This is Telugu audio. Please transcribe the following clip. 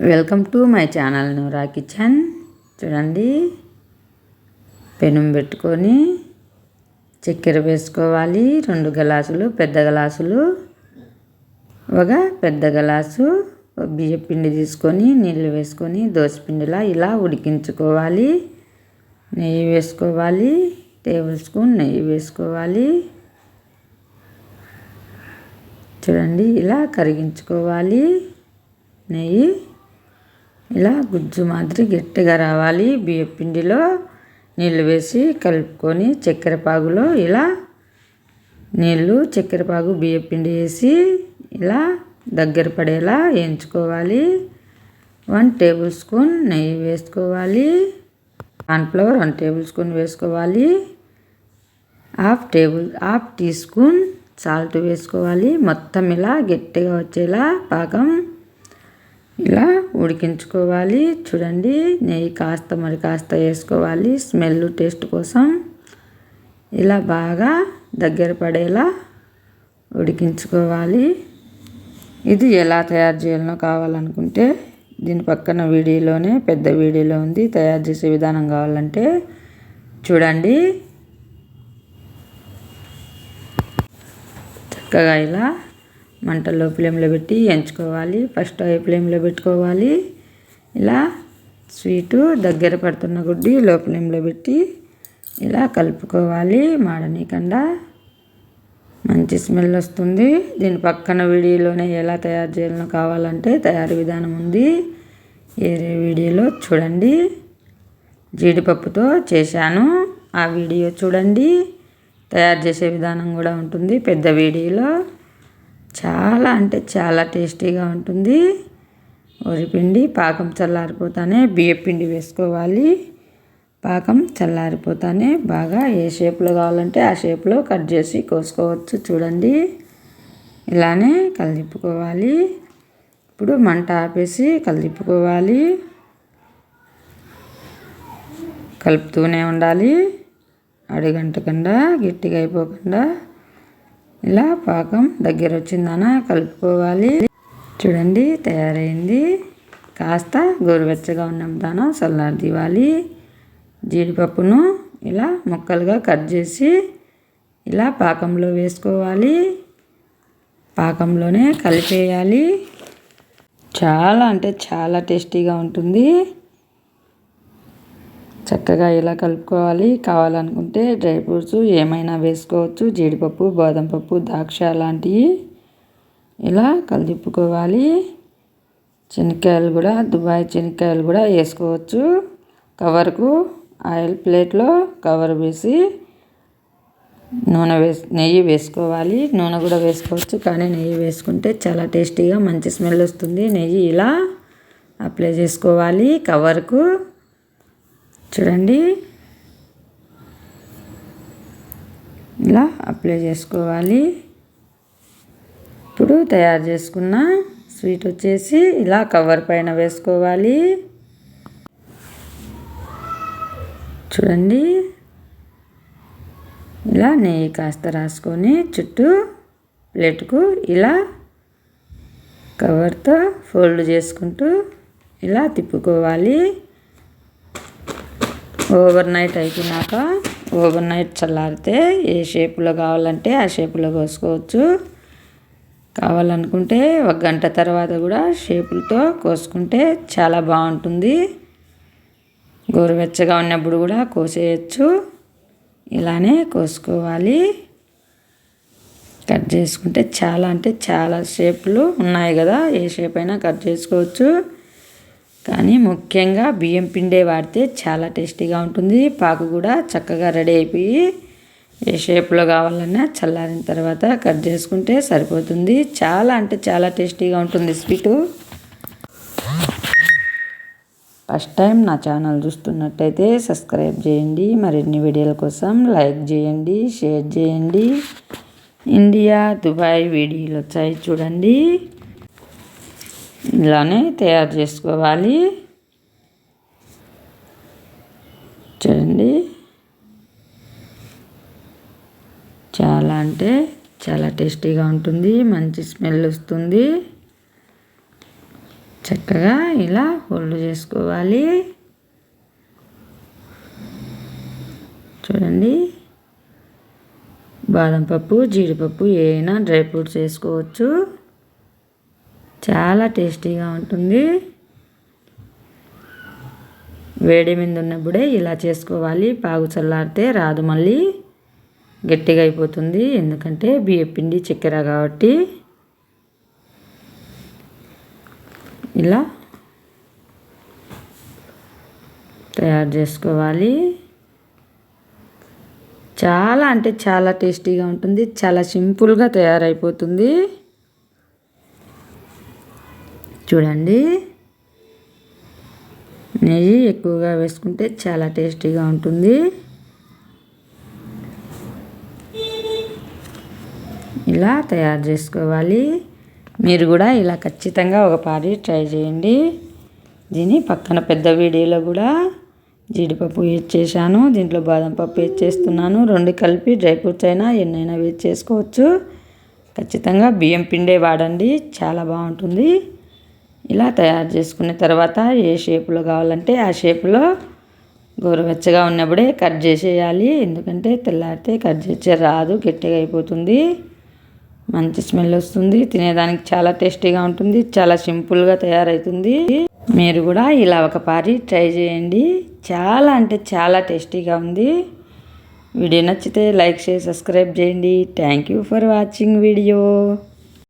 Welcome to my channel Noora kitchen. చూడండి. పెనం పెట్టుకొని చక్కెర వేసుకోవాలి. రెండు గ్లాసులు పెద్ద గ్లాసులు ఒక పెద్ద గ్లాసు బియ్య పిండి తీసుకొని నీళ్ళు వేసుకొని దోసపిండిలా ఇలా ఉడికించుకోవాలి. నెయ్యి వేసుకోవాలి. టేబుల్ స్పూన్ నెయ్యి వేసుకోవాలి. చూడండి ఇలా కరిగించుకోవాలి. నెయ్యి ఇలా గుజ్జు మాదిరి గట్టిగా రావాలి. బియ్యం పిండిలో నీళ్ళు వేసి కలుపుకొని చక్కెర పాగులో ఇలా నీళ్ళు చక్కెర పాగు బియ్యం పిండి వేసి ఇలా దగ్గర పడేలా వేయించుకోవాలి. వన్ టేబుల్ స్పూన్ నెయ్యి వేసుకోవాలి. కార్న్ఫ్లవర్ వన్ టేబుల్ స్పూన్ వేసుకోవాలి. Half table half teaspoon salt వేసుకోవాలి. మొత్తం ఇలా గట్టిగా వచ్చేలా పాకం ఇలా ఉడికించుకోవాలి. చూడండి నెయ్యి కాస్త మరి కాస్త వేసుకోవాలి. స్మెల్ టేస్ట్ కోసం ఇలా బాగా దగ్గర పడేలా ఉడికించుకోవాలి. ఇది ఎలా తయారు చేయాలనో కావాలనుకుంటే దీని పక్కన వీడియోలోనే పెద్ద వీడియోలో ఉంది తయారు చేసే విధానం కావాలంటే చూడండి. చక్కగా ఇలా మంటల్లో ఫ్లేమ్లో పెట్టి ఎంచుకోవాలి. ఫస్ట్ హై ఫ్లేమ్లో పెట్టుకోవాలి. ఇలా స్వీటు దగ్గర పడుతున్న గుడ్డి లో ఫ్లేమ్లో పెట్టి ఇలా కలుపుకోవాలి. మాడనీకుండా మంచి స్మెల్ వస్తుంది. దీని పక్కన వీడియోలోనే ఎలా తయారు చేయాలో కావాలంటే తయారీ విధానం ఉంది. వేరే వీడియోలో చూడండి. జీడిపప్పుతో చేశాను. ఆ వీడియో చూడండి. తయారు చేసే విధానం కూడా ఉంటుంది. పెద్ద వీడియోలో. చాలా అంటే చాలా టేస్టీగా ఉంటుంది. వరిపిండి పాకం చల్లారిపోతానే బియ్యపిండి వేసుకోవాలి. పాకం చల్లారిపోతానే బాగా ఏ షేప్లో కావాలంటే ఆ షేప్లో కట్ చేసి కోసుకోవచ్చు చూడండి. ఇలానే కలిపుకోవాలి ఇప్పుడు మంట ఆపేసి కలిపుకోవాలి కలుపుతూనే ఉండాలి. అడుగంటకుండా గట్టిగా అయిపోకుండా ఇలా పాకం దగ్గర వచ్చిందన కలుపుకోవాలి. చూడండి తయారైంది. కాస్త గోరువెచ్చగా ఉన్న దాన చల్లారదివ్వాలి జీడిపప్పును ఇలా ముక్కలుగా కట్ చేసి ఇలా పాకంలో వేసుకోవాలి. పాకంలోనే కలిపేయాలి. చాలా అంటే చాలా టేస్టీగా ఉంటుంది. చక్కగా ఇలా కలుపుకోవాలి కావాలనుకుంటే డ్రై ఫ్రూట్స్ ఏమైనా వేసుకోవచ్చు జీడిపప్పు బాదం పప్పు ద్రాక్ష లాంటివి ఇలా కలిపుకోవాలి. శనక్కాయలు కూడా దుబాయ్ శనక్కాయలు కూడా వేసుకోవచ్చు. కవర్కు ఆయిల్ ప్లేట్లో కవర్ వేసి నూనె వేసి నెయ్యి వేసుకోవాలి. నూనె కూడా వేసుకోవచ్చు కానీ నెయ్యి వేసుకుంటే చాలా టేస్టీగా మంచి స్మెల్ వస్తుంది. నెయ్యి ఇలా అప్లై చేసుకోవాలి కవర్కు. చూడండి. ఇలా అప్లై చేసుకోవాలి. ఇప్పుడు తయారు చేసుకున్న స్వీట్ వచ్చేసి ఇలా కవర్ పైన వేసుకోవాలి. చూడండి. ఇలా నెయ్యి కాస్త రాసుకొని చుట్టూ ప్లేట్కు ఇలా కవర్తో ఫోల్డ్ చేసుకుంటూ ఇలా తిప్పుకోవాలి. ఓవర్ నైట్ అయిపోయినాక ఓవర్ నైట్ చల్లారితే ఏ షేపులో కావాలంటే ఆ షేపులో కోసుకోవచ్చు. కావాలనుకుంటే ఒక గంట తర్వాత కూడా షేపులతో కోసుకుంటే చాలా బాగుంటుంది. గోరువెచ్చగా ఉన్నప్పుడు కూడా కోసేయచ్చు. ఇలానే కోసుకోవాలి. కట్ చేసుకుంటే చాలా అంటే చాలా షేపులు ఉన్నాయి కదా. ఏ షేప్ అయినా కట్ చేసుకోవచ్చు. కానీ ముఖ్యంగా బియ్యం పిండే వాడితే చాలా టేస్టీగా ఉంటుంది. పాకు కూడా చక్కగా రెడీ అయిపోయి ఏ షేప్లో కావాలన్నా చల్లారిన తర్వాత కట్ చేసుకుంటే సరిపోతుంది. చాలా అంటే చాలా టేస్టీగా ఉంటుంది స్వీటు. ఫస్ట్ టైం నా ఛానల్ చూస్తున్నట్టయితే సబ్స్క్రైబ్ చేయండి. మరిన్ని వీడియోల కోసం లైక్ చేయండి షేర్ చేయండి. ఇండియా దుబాయ్ వీడియోలు వచ్చాయి చూడండి. ఇలానే తయారు చేసుకోవాలి. చూడండి. చాలా అంటే చాలా టేస్టీగా ఉంటుంది మంచి స్మెల్ వస్తుంది. చక్కగా ఇలా హోల్డ్ చేసుకోవాలి. చూడండి. బాదం పప్పు జీడిపప్పు ఏమైనా డ్రై ఫ్రూట్స్ వేసుకోవచ్చు. చాలా టేస్టీగా ఉంటుంది. వేడి మీద ఉన్నప్పుడే ఇలా చేసుకోవాలి. పాగు చల్లారితే రాదు మళ్ళీ. గట్టిగా అయిపోతుంది. ఎందుకంటే బియ్యం పిండి చక్కెర కాబట్టి. ఇలా తయారు చేసుకోవాలి. చాలా అంటే చాలా టేస్టీగా ఉంటుంది. చాలా సింపుల్గా తయారైపోతుంది. చూడండి. నెయ్యి ఎక్కువగా వేసుకుంటే చాలా టేస్టీగా ఉంటుంది. ఇలా తయారు చేసుకోవాలి. మీరు కూడా ఇలా ఖచ్చితంగా ఒక పారి ట్రై చేయండి. దీని పక్కన పెద్ద వీడియోలో కూడా జీడిపప్పు వేస్ట్ చేశాను. దీంట్లో బాదం పప్పు వేస్ట్ చేస్తున్నాను. రెండు కలిపి డ్రై ఫ్రూట్స్ అయినా ఎన్నైనా వేస్ట్ చేసుకోవచ్చు. ఖచ్చితంగా బియ్యం పిండే వాడండి. చాలా బాగుంటుంది. ఇలా తయారు చేసుకున్న తర్వాత ఏ షేపులో కావాలంటే ఆ షేపులో గోరువెచ్చగా ఉన్నప్పుడే కట్ చేసేయాలి. ఎందుకంటే తెల్లారితే కట్ చేసే రాదు గట్టిగా అయిపోతుంది. మంచి స్మెల్ వస్తుంది. తినేదానికి చాలా టేస్టీగా ఉంటుంది. చాలా సింపుల్గా తయారవుతుంది మీరు కూడా ఇలా ఒక పారి ట్రై చేయండి. చాలా అంటే చాలా టేస్టీగా ఉంది. వీడియో నచ్చితే లైక్ చేసి సబ్స్క్రైబ్ చేయండి. Thank you for watching video